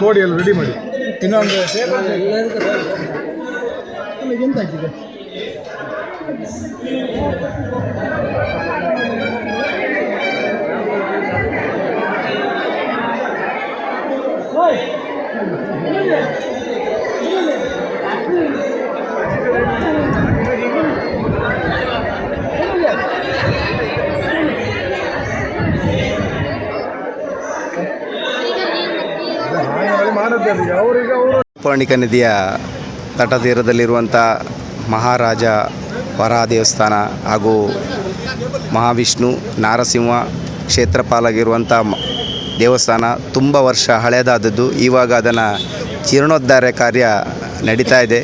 ತೋಡಿ ಎಲ್ಲ ರೆಡಿ ಮಾಡಿ. ಇನ್ನೊಂದು ಎಂತ ಆಯ್ತಿದೆ ಮಾಡಿದ್ದೆ ಅವ್ರಿಗೆ ಅವರು ಪೌರಾಣಿಕ ನದಿಯ ತಟತೀರದಲ್ಲಿರುವಂಥ ಮಹಾರಾಜ ವರಹ ದೇವಸ್ಥಾನ ಹಾಗೂ ಮಹಾವಿಷ್ಣು ನಾರಸಿಂಹ ಕ್ಷೇತ್ರಪಾಲಾಗಿರುವಂಥ ದೇವಸ್ಥಾನ ತುಂಬ ವರ್ಷ ಹಳೆಯದಾದದ್ದು ಇವಾಗ ಅದನ್ನು ಜೀರ್ಣೋದ್ಧಾರ ಕಾರ್ಯ ನಡೀತಾ ಇದೆ.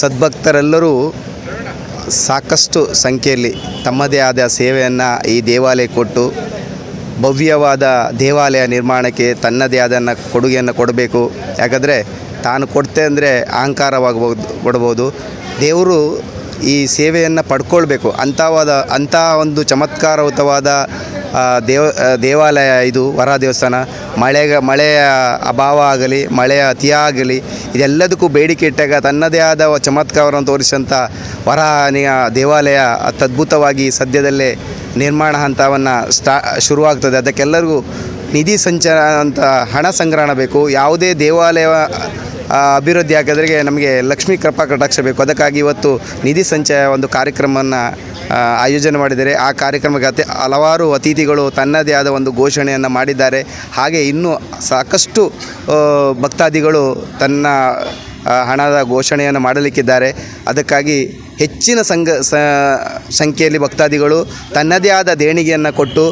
ಸದ್ಭಕ್ತರೆಲ್ಲರೂ ಸಾಕಷ್ಟು ಸಂಖ್ಯೆಯಲ್ಲಿ ತಮ್ಮದೇ ಆದ ಸೇವೆಯನ್ನು ಈ ದೇವಾಲಯ ಕೊಟ್ಟು ಭವ್ಯವಾದ ದೇವಾಲಯ ನಿರ್ಮಾಣಕ್ಕೆ ತನ್ನದೇ ಆದನ್ನು ಕೊಡುಗೆಯನ್ನು ಕೊಡಬೇಕು. ಯಾಕಂದರೆ ತಾನು ಕೊಡ್ತೆ ಅಂದರೆ ಅಹಂಕಾರವಾಗಬಹುದು ಕೊಡ್ಬೋದು. ದೇವರು ಈ ಸೇವೆಯನ್ನು ಪಡ್ಕೊಳ್ಬೇಕು. ಅಂಥವಾದ, ಅಂಥ ಒಂದು ಚಮತ್ಕಾರಯುತವಾದ ದೇವ ದೇವಾಲಯ ಇದು ವರ ದೇವಸ್ಥಾನ. ಮಳೆಗ ಮಳೆಯ ಅಭಾವ ಆಗಲಿ, ಮಳೆಯ ಅತಿಯಾಗಲಿ ಇದೆಲ್ಲದಕ್ಕೂ ಬೇಡಿಕೆ ಇಟ್ಟಾಗ ತನ್ನದೇ ಆದ ಚಮತ್ಕಾರವನ್ನು ತೋರಿಸಿದಂಥ ವರಹನಿಯ ದೇವಾಲಯ ಅತ್ಯದ್ಭುತವಾಗಿ ಸದ್ಯದಲ್ಲೇ ನಿರ್ಮಾಣ ಹಂತವನ್ನು ಸ್ಟಾ, ಶುರುವಾಗ್ತದೆ. ಅದಕ್ಕೆಲ್ಲರಿಗೂ ನಿಧಿ ಸಂಚಾರ ಅಂತ ಹಣ ಸಂಗ್ರಹಣ ಬೇಕು. ಯಾವುದೇ ದೇವಾಲಯ ಅಭಿವೃದ್ಧಿ ಹಾಕಿದ್ರಿಗೆ ನಮಗೆ ಲಕ್ಷ್ಮೀ ಕೃಪಾ ಕಟಾಕ್ಷ ಬೇಕು. ಅದಕ್ಕಾಗಿ ಇವತ್ತು ನಿಧಿ ಸಂಚಯ ಒಂದು ಕಾರ್ಯಕ್ರಮವನ್ನು ಆಯೋಜನೆ ಮಾಡಿದ್ದಾರೆ. ಆ ಕಾರ್ಯಕ್ರಮಕ್ಕೆ ಅತಿ, ಹಲವಾರು ಅತಿಥಿಗಳು ತನ್ನದೇ ಆದ ಒಂದು ಘೋಷಣೆಯನ್ನು ಮಾಡಿದ್ದಾರೆ. ಹಾಗೆ ಇನ್ನೂ ಸಾಕಷ್ಟು ಭಕ್ತಾದಿಗಳು ತನ್ನ ಹಣದ ಘೋಷಣೆಯನ್ನು ಮಾಡಲಿಕ್ಕಿದ್ದಾರೆ. ಅದಕ್ಕಾಗಿ ಹೆಚ್ಚಿನ ಸಂಘ ಸಂಖ್ಯೆಯಲ್ಲಿ ಭಕ್ತಾದಿಗಳು ತನ್ನದೇ ಆದ ದೇಣಿಗೆಯನ್ನು ಕೊಟ್ಟು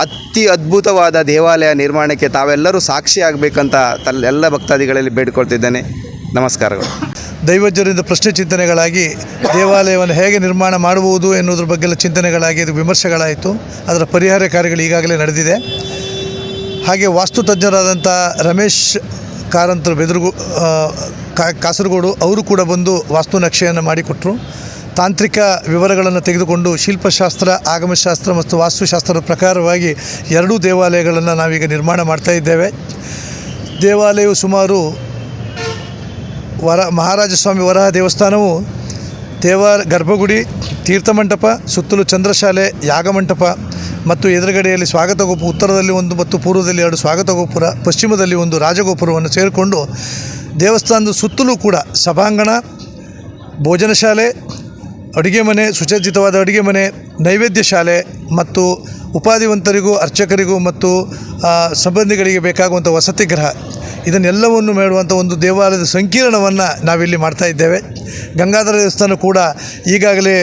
ಅತಿ ಅದ್ಭುತವಾದ ದೇವಾಲಯ ನಿರ್ಮಾಣಕ್ಕೆ ತಾವೆಲ್ಲರೂ ಸಾಕ್ಷಿಯಾಗಬೇಕಂತ ತಲ್ಲ ಎಲ್ಲ ಭಕ್ತಾದಿಗಳಲ್ಲಿ ಬೇಡಿಕೊಳ್ತಿದ್ದೇನೆ. ನಮಸ್ಕಾರಗಳು. ದೈವಜ್ಞರಿಂದ ಪ್ರಶ್ನೆ ಚಿಂತನೆಗಳಾಗಿ ದೇವಾಲಯವನ್ನು ಹೇಗೆ ನಿರ್ಮಾಣ ಮಾಡುವುದು ಎನ್ನುವುದ್ರ ಬಗ್ಗೆ ಎಲ್ಲ ಚಿಂತನೆಗಳಾಗಿ ಅದು ವಿಮರ್ಶೆಗಳಾಯಿತು. ಅದರ ಪರಿಹಾರ ಕಾರ್ಯಗಳು ಈಗಾಗಲೇ ನಡೆದಿದೆ. ಹಾಗೆ ವಾಸ್ತು ತಜ್ಞರಾದಂಥ ರಮೇಶ್ ಕಾರಂತರು ಬೆದರುಗು ಕಾಸರಗೋಡು, ಅವರು ಕೂಡ ಬಂದು ವಾಸ್ತು ನಕ್ಷೆಯನ್ನು ಮಾಡಿಕೊಟ್ಟರು ತಾಂತ್ರಿಕ ವಿವರಗಳನ್ನು ತೆಗೆದುಕೊಂಡು ಶಿಲ್ಪಶಾಸ್ತ್ರ, ಆಗಮಶಾಸ್ತ್ರ ಮತ್ತು ವಾಸ್ತುಶಾಸ್ತ್ರದ ಪ್ರಕಾರವಾಗಿ ಎರಡೂ ದೇವಾಲಯಗಳನ್ನು ನಾವೀಗ ನಿರ್ಮಾಣ ಮಾಡ್ತಾ ಇದ್ದೇವೆ. ದೇವಾಲಯವು ಸುಮಾರು ವರ ಮಹಾರಾಜ ಸ್ವಾಮಿ ವರಹ ದೇವಸ್ಥಾನವು ದೇವ ಗರ್ಭಗುಡಿ, ತೀರ್ಥಮಂಟಪ, ಸುತ್ತಲೂ ಚಂದ್ರಶಾಲೆ, ಯಾಗಮಂಟಪ ಮತ್ತು ಎದುರುಗಡೆಯಲ್ಲಿ ಸ್ವಾಗತ ಗೋಪುರ ಉತ್ತರದಲ್ಲಿ ಒಂದು ಮತ್ತು ಪೂರ್ವದಲ್ಲಿ ಎರಡು ಸ್ವಾಗತ ಗೋಪುರ ಪಶ್ಚಿಮದಲ್ಲಿ ಒಂದು ರಾಜಗೋಪುರವನ್ನು ಸೇರಿಕೊಂಡು ದೇವಸ್ಥಾನದ ಸುತ್ತಲೂ ಕೂಡ ಸಭಾಂಗಣ, ಭೋಜನ ಶಾಲೆ, ಅಡುಗೆ ಮನೆ, ಸುಸಜ್ಜಿತವಾದ ಅಡುಗೆ ಮನೆ, ನೈವೇದ್ಯ ಶಾಲೆ ಮತ್ತು ಉಪಾಧಿವಂತರಿಗೂ ಅರ್ಚಕರಿಗೂ ಮತ್ತು ಸಂಬಂಧಿಗಳಿಗೆ ಬೇಕಾಗುವಂಥ ವಸತಿ ಗೃಹ. ಇದನ್ನೆಲ್ಲವನ್ನು ಮಾಡುವಂಥ ಒಂದು ದೇವಾಲಯದ ಸಂಕೀರ್ಣವನ್ನು ನಾವಿಲ್ಲಿ ಮಾಡ್ತಾ ಇದ್ದೇವೆ. ಗಂಗಾಧರ ದೇವಸ್ಥಾನ ಕೂಡ ಈಗಾಗಲೇ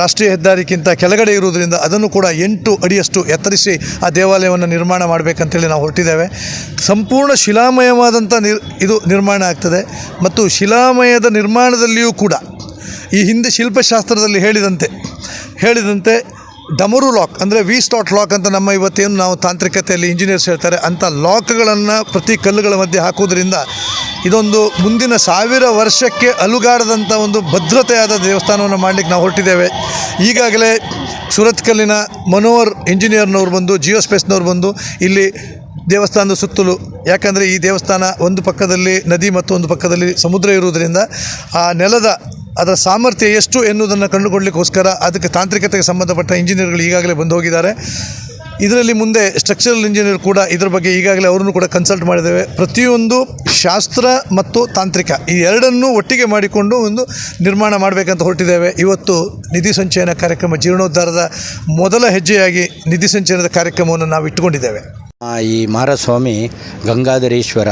ರಾಷ್ಟ್ರೀಯ ಹೆದ್ದಾರಿಗಿಂತ ಕೆಳಗಡೆ ಇರುವುದರಿಂದ ಅದನ್ನು ಕೂಡ ಎಂಟು ಅಡಿಯಷ್ಟು ಎತ್ತರಿಸಿ ಆ ದೇವಾಲಯವನ್ನು ನಿರ್ಮಾಣ ಮಾಡಬೇಕಂತೇಳಿ ನಾವು ಹೊರಟಿದ್ದೇವೆ. ಸಂಪೂರ್ಣ ಶಿಲಾಮಯವಾದಂಥ ನಿರ್, ಇದು ನಿರ್ಮಾಣ ಆಗ್ತದೆ. ಮತ್ತು ಶಿಲಾಮಯದ ನಿರ್ಮಾಣದಲ್ಲಿಯೂ ಕೂಡ ಈ ಹಿಂದೆ ಶಿಲ್ಪಶಾಸ್ತ್ರದಲ್ಲಿ ಹೇಳಿದಂತೆ ಹೇಳಿದಂತೆ ಡಮರು ಲಾಕ್ ಅಂದರೆ ವಿ ಸ್ಟಾಟ್ ಲಾಕ್ ಅಂತ ನಮ್ಮ ಇವತ್ತೇನು ನಾವು ತಾಂತ್ರಿಕತೆಯಲ್ಲಿ ಇಂಜಿನಿಯರ್ಸ್ ಹೇಳ್ತಾರೆ ಅಂಥ ಲಾಕ್ಗಳನ್ನು ಪ್ರತಿ ಕಲ್ಲುಗಳ ಮಧ್ಯೆ ಹಾಕೋದ್ರಿಂದ ಇದೊಂದು ಮುಂದಿನ ಸಾವಿರ ವರ್ಷಕ್ಕೆ ಅಲುಗಾಡದಂಥ ಒಂದು ಭದ್ರತೆಯಾದ ದೇವಸ್ಥಾನವನ್ನು ಮಾಡಲಿಕ್ಕೆ ನಾವು ಹೊರಟಿದ್ದೇವೆ. ಈಗಾಗಲೇ ಸುರತ್ಕಲ್ಲಿನ ಮನೋಹರ್ ಇಂಜಿನಿಯರ್ನವ್ರು ಬಂದು ಜಿಯೋ ಸ್ಪೇಸ್ನವ್ರು ಬಂದು ಇಲ್ಲಿ ದೇವಸ್ಥಾನದ ಸುತ್ತಲೂ, ಯಾಕಂದರೆ ಈ ದೇವಸ್ಥಾನ ಒಂದು ಪಕ್ಕದಲ್ಲಿ ನದಿ ಮತ್ತು ಒಂದು ಪಕ್ಕದಲ್ಲಿ ಸಮುದ್ರ ಇರುವುದರಿಂದ ಆ ನೆಲದ ಅದರ ಸಾಮರ್ಥ್ಯ ಎಷ್ಟು ಎನ್ನುವುದನ್ನು ಕಂಡುಕೊಳ್ಳಲಿಕ್ಕೋಸ್ಕರ ಅದಕ್ಕೆ ತಾಂತ್ರಿಕತೆಗೆ ಸಂಬಂಧಪಟ್ಟ ಇಂಜಿನಿಯರ್ಗಳು ಈಗಾಗಲೇ ಬಂದು ಹೋಗಿದ್ದಾರೆ ಇದರಲ್ಲಿ ಮುಂದೆ ಸ್ಟ್ರಕ್ಚರಲ್ ಇಂಜಿನಿಯರ್ ಕೂಡ ಇದರ ಬಗ್ಗೆ ಈಗಾಗಲೇ ಅವರನ್ನು ಕೂಡ ಕನ್ಸಲ್ಟ್ ಮಾಡಿದ್ದೇವೆ. ಪ್ರತಿಯೊಂದು ಶಾಸ್ತ್ರ ಮತ್ತು ತಾಂತ್ರಿಕ ಈ ಎರಡನ್ನೂ ಒಟ್ಟಿಗೆ ಮಾಡಿಕೊಂಡು ಒಂದು ನಿರ್ಮಾಣ ಮಾಡಬೇಕಂತ ಹೊರಟಿದ್ದೇವೆ. ಇವತ್ತು ನಿಧಿ ಸಂಚಯನ ಕಾರ್ಯಕ್ರಮ ಜೀರ್ಣೋದ್ಧಾರದ ಮೊದಲ ಹೆಜ್ಜೆಯಾಗಿ ನಿಧಿ ಸಂಚಯನದ ಕಾರ್ಯಕ್ರಮವನ್ನು ನಾವು ಇಟ್ಟುಕೊಂಡಿದ್ದೇವೆ ಈ ಮಾರಸ್ವಾಮಿ ಗಂಗಾಧರೇಶ್ವರ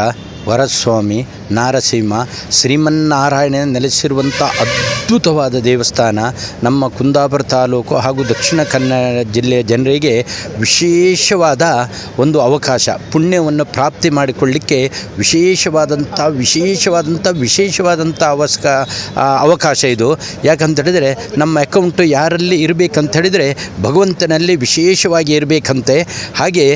ವರಸ್ವಾಮಿ, ನಾರಸಿಂಹ ಶ್ರೀಮನ್ನಾರಾಯಣ ನೆಲೆಸಿರುವಂಥ ಅದ್ಭುತವಾದ ದೇವಸ್ಥಾನ ನಮ್ಮ ಕುಂದಾಪುರ ತಾಲೂಕು ಹಾಗೂ ದಕ್ಷಿಣ ಕನ್ನಡ ಜಿಲ್ಲೆಯ ಜನರಿಗೆ ವಿಶೇಷವಾದ ಒಂದು ಅವಕಾಶ, ಪುಣ್ಯವನ್ನು ಪ್ರಾಪ್ತಿ ಮಾಡಿಕೊಳ್ಳಿಕ್ಕೆ ವಿಶೇಷವಾದಂಥ ವಿಶೇಷವಾದಂಥ ವಿಶೇಷವಾದಂಥ ಅವಸ್ಕ ಅವಕಾಶ ಇದು. ಯಾಕಂತ ಹೇಳಿದರೆ ನಮ್ಮ ಅಕೌಂಟು ಯಾರಲ್ಲಿ ಇರಬೇಕಂತ ಹೇಳಿದರೆ ಭಗವಂತನಲ್ಲಿ ವಿಶೇಷವಾಗಿ ಇರಬೇಕಂತೆ. ಹಾಗೆ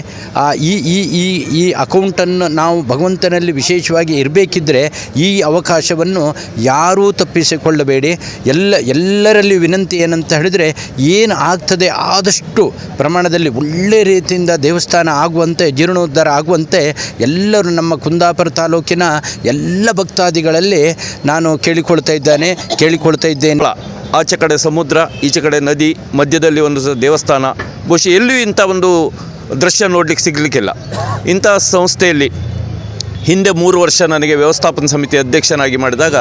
ಈ ಈ ಈ ಅಕೌಂಟನ್ನು ನಾವು ಭಗವಂತನಲ್ಲಿ ವಿಶೇಷವಾಗಿ ಇರಬೇಕಿದ್ದರೆ ಈ ಅವಕಾಶವನ್ನು ಯಾರೂ ತಪ್ಪಿಸಿಕೊಳ್ಳಬೇಡಿ. ಎಲ್ಲ, ಎಲ್ಲರಲ್ಲಿ ವಿನಂತಿ ಏನಂತ ಹೇಳಿದರೆ ಏನು ಆಗ್ತದೆ ಆದಷ್ಟು ಪ್ರಮಾಣದಲ್ಲಿ ಒಳ್ಳೆ ರೀತಿಯಿಂದ ದೇವಸ್ಥಾನ ಆಗುವಂತೆ, ಜೀರ್ಣೋದ್ಧಾರ ಆಗುವಂತೆ ಎಲ್ಲರೂ ನಮ್ಮ ಕುಂದಾಪುರ ತಾಲೂಕಿನ ಎಲ್ಲ ಭಕ್ತಾದಿಗಳಲ್ಲಿ ನಾನು ಕೇಳಿಕೊಳ್ತಾ ಇದ್ದಾನೆ, ಕೇಳಿಕೊಳ್ತಾ ಇದ್ದೇನೆ. ಆಚೆ ಕಡೆ ಸಮುದ್ರ, ಈಚೆ ಕಡೆ ನದಿ, ಮಧ್ಯದಲ್ಲಿ ಒಂದು ದೇವಸ್ಥಾನ. ಬಹುಶಃ ಎಲ್ಲೂ ಇಂಥ ಒಂದು ದೃಶ್ಯ ನೋಡಲಿಕ್ಕೆ ಸಿಗಲಿಕ್ಕಿಲ್ಲ. ಇಂಥ ಸಂಸ್ಥೆಯಲ್ಲಿ ಹಿಂದೆ ಮೂರು ವರ್ಷ ನನಗೆ ವ್ಯವಸ್ಥಾಪನ ಸಮಿತಿ ಅಧ್ಯಕ್ಷನಾಗಿ ಮಾಡಿದಾಗ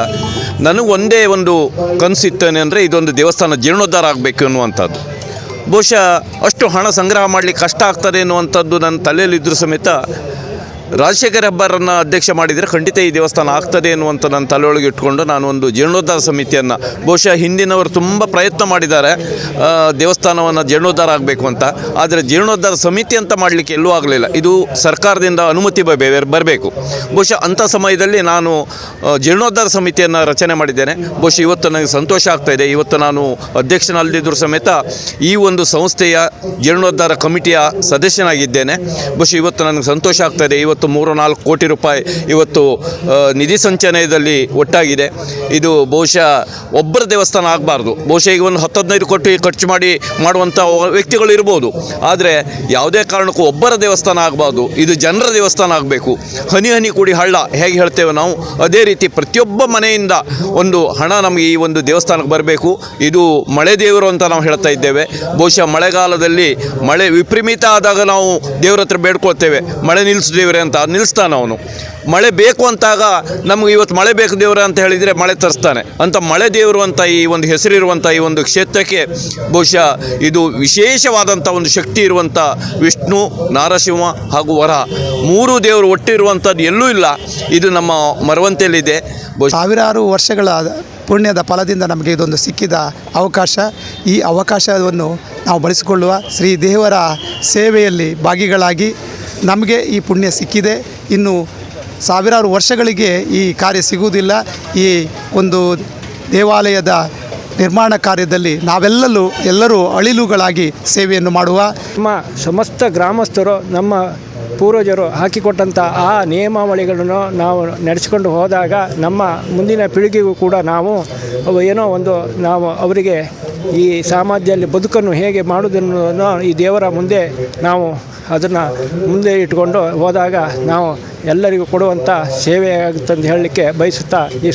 ನನಗೆ ಒಂದೇ ಒಂದು ಕನಸಿತ್ತೇನೆ ಅಂದರೆ ಇದೊಂದು ದೇವಸ್ಥಾನ ಜೀರ್ಣೋದ್ಧಾರ ಆಗಬೇಕು ಅನ್ನುವಂಥದ್ದು. ಬಹುಶಃ ಅಷ್ಟು ಹಣ ಸಂಗ್ರಹ ಮಾಡಲಿಕ್ಕೆ ಕಷ್ಟ ಆಗ್ತದೆ ಅನ್ನುವಂಥದ್ದು ನನ್ನ ತಲೆಯಲ್ಲಿದ್ದರೂ ಸಮೇತ ರಾಜಶೇಖರ್ ಹೆಬ್ಬಾರನ್ನು ಅಧ್ಯಕ್ಷ ಮಾಡಿದರೆ ಖಂಡಿತ ಈ ದೇವಸ್ಥಾನ ಆಗ್ತದೆ ಎನ್ನುವಂಥ ನನ್ನ ತಲೆಯೊಳಗೆ ಇಟ್ಕೊಂಡು ನಾನು ಒಂದು ಜೀರ್ಣೋದ್ಧಾರ ಸಮಿತಿಯನ್ನು, ಬಹುಶಃ ಹಿಂದಿನವರು ತುಂಬ ಪ್ರಯತ್ನ ಮಾಡಿದ್ದಾರೆ ದೇವಸ್ಥಾನವನ್ನು ಜೀರ್ಣೋದ್ಧಾರ ಆಗಬೇಕು ಅಂತ. ಆದರೆ ಜೀರ್ಣೋದ್ಧಾರ ಸಮಿತಿ ಅಂತ ಮಾಡಲಿಕ್ಕೆ ಎಲ್ಲೂ ಆಗಲಿಲ್ಲ. ಇದು ಸರ್ಕಾರದಿಂದ ಅನುಮತಿ ಬರಬೇಕು. ಬಹುಶಃ ಅಂಥ ಸಮಯದಲ್ಲಿ ನಾನು ಜೀರ್ಣೋದ್ಧಾರ ಸಮಿತಿಯನ್ನು ರಚನೆ ಮಾಡಿದ್ದೇನೆ. ಬಹುಶಃ ಇವತ್ತು ನನಗೆ ಸಂತೋಷ ಆಗ್ತಾ ಇದೆ. ಇವತ್ತು ನಾನು ಅಧ್ಯಕ್ಷನಲ್ಲದಿದ್ದರೂ ಸಮೇತ ಈ ಒಂದು ಸಂಸ್ಥೆಯ ಜೀರ್ಣೋದ್ಧಾರ ಕಮಿಟಿಯ ಸದಸ್ಯನಾಗಿದ್ದೇನೆ. ಬಹುಶಃ ಇವತ್ತು ನನಗೆ ಸಂತೋಷ ಆಗ್ತಾ ಇದೆ. ಇವತ್ತು ಮೂರು ನಾಲ್ಕು ಕೋಟಿ ರೂಪಾಯಿ ಇವತ್ತು ನಿಧಿ ಸಂಚಯನದಲ್ಲಿ ಒಟ್ಟಾಗಿದೆ. ಇದು ಬಹುಶಃ ಒಬ್ಬರ ದೇವಸ್ಥಾನ ಆಗಬಾರ್ದು. ಬಹುಶಃ ಈಗ ಒಂದು ಹತ್ತು ಕೋಟಿ ಖರ್ಚು ಮಾಡಿ ಮಾಡುವಂಥ ವ್ಯಕ್ತಿಗಳು ಇರ್ಬೋದು. ಆದರೆ ಯಾವುದೇ ಕಾರಣಕ್ಕೂ ಒಬ್ಬರ ದೇವಸ್ಥಾನ ಆಗಬಾರ್ದು. ಇದು ಜನರ ದೇವಸ್ಥಾನ ಆಗಬೇಕು. ಹನಿ ಹನಿ ಕೂಡಿ ಹಳ್ಳ, ಹೇಗೆ ಹೇಳ್ತೇವೆ ನಾವು? ಅದೇ ರೀತಿ ಪ್ರತಿಯೊಬ್ಬ ಮನೆಯಿಂದ ಒಂದು ಹಣ ನಮಗೆ ಈ ಒಂದು ದೇವಸ್ಥಾನಕ್ಕೆ ಬರಬೇಕು. ಇದು ಮಳೆ ದೇವರು ಅಂತ ನಾವು ಹೇಳ್ತಾ ಇದ್ದೇವೆ. ಬಹುಶಃ ಮಳೆಗಾಲದಲ್ಲಿ ಮಳೆ ವಿಪರೀತ ಆದಾಗ ನಾವು ದೇವರ ಹತ್ರ ಬೇಡ್ಕೊಳ್ತೇವೆ. ಮಳೆ ನಿಲ್ಲಿಸು ದೇವ್ರೆ ಅಂತ ನಿಲ್ಲಿಸ್ತಾನೆ ಅವನು. ಮಳೆ ಬೇಕು ಅಂತಾಗ ನಮ್ಗೆ ಇವತ್ತು ಮಳೆ ಬೇಕು ದೇವ್ರ ಅಂತ ಹೇಳಿದರೆ ಮಳೆ ತರಿಸ್ತಾನೆ. ಅಂತ ಮಳೆ ದೇವರು ಅಂತ ಈ ಒಂದು ಹೆಸರಿರುವಂಥ ಈ ಒಂದು ಕ್ಷೇತ್ರಕ್ಕೆ ಬಹುಶಃ ಇದು ವಿಶೇಷವಾದಂಥ ಒಂದು ಶಕ್ತಿ ಇರುವಂಥ ವಿಷ್ಣು, ನಾರಸಿಂಹ ಹಾಗೂ ವರ. ಮೂರು ದೇವರು ಒಟ್ಟಿರುವಂಥದ್ದು ಎಲ್ಲೂ ಇಲ್ಲ. ಇದು ನಮ್ಮ ಮರವಂತೆಯಲ್ಲಿದೆ. ಸಾವಿರಾರು ವರ್ಷಗಳ ಪುಣ್ಯದ ಫಲದಿಂದ ನಮಗೆ ಇದೊಂದು ಸಿಕ್ಕಿದ ಅವಕಾಶ. ಈ ಅವಕಾಶವನ್ನು ನಾವು ಬಳಸಿಕೊಳ್ಳುವ ಶ್ರೀ ದೇವರ ಸೇವೆಯಲ್ಲಿ ಭಾಗಿಗಳಾಗಿ ನಮಗೆ ಈ ಪುಣ್ಯ ಸಿಕ್ಕಿದೆ. ಇನ್ನು ಸಾವಿರಾರು ವರ್ಷಗಳಿಗೆ ಈ ಕಾರ್ಯ ಸಿಗುವುದಿಲ್ಲ. ಈ ಒಂದು ದೇವಾಲಯದ ನಿರ್ಮಾಣ ಕಾರ್ಯದಲ್ಲಿ ನಾವೆಲ್ಲರೂ ಎಲ್ಲರೂ ಅಳಿಲುಗಳಾಗಿ ಸೇವೆಯನ್ನು ಮಾಡುವ. ನಮ್ಮ ಸಮಸ್ತ ಗ್ರಾಮಸ್ಥರು ನಮ್ಮ ಪೂರ್ವಜರು ಹಾಕಿಕೊಟ್ಟಂಥ ಆ ನಿಯಮಾವಳಿಗಳನ್ನು ನಾವು ನಡೆಸಿಕೊಂಡು ಹೋದಾಗ ನಮ್ಮ ಮುಂದಿನ ಪೀಳಿಗೆಗೂ ಕೂಡ ನಾವು ಏನೋ ಒಂದು ನಾವು ಅವರಿಗೆ ಈ ಸಮಾಜದಲ್ಲಿ ಬದುಕನ್ನು ಹೇಗೆ ಮಾಡುವುದನ್ನು ಈ ದೇವರ ಮುಂದೆ ನಾವು ಅದನ್ನು ಮುಂದೆ ಇಟ್ಕೊಂಡು ಹೋದಾಗ ನಾವು ಎಲ್ಲರಿಗೂ ಕೊಡುವಂಥ ಅಂತ ಹೇಳಲಿಕ್ಕೆ ಬಯಸುತ್ತಾ ಈ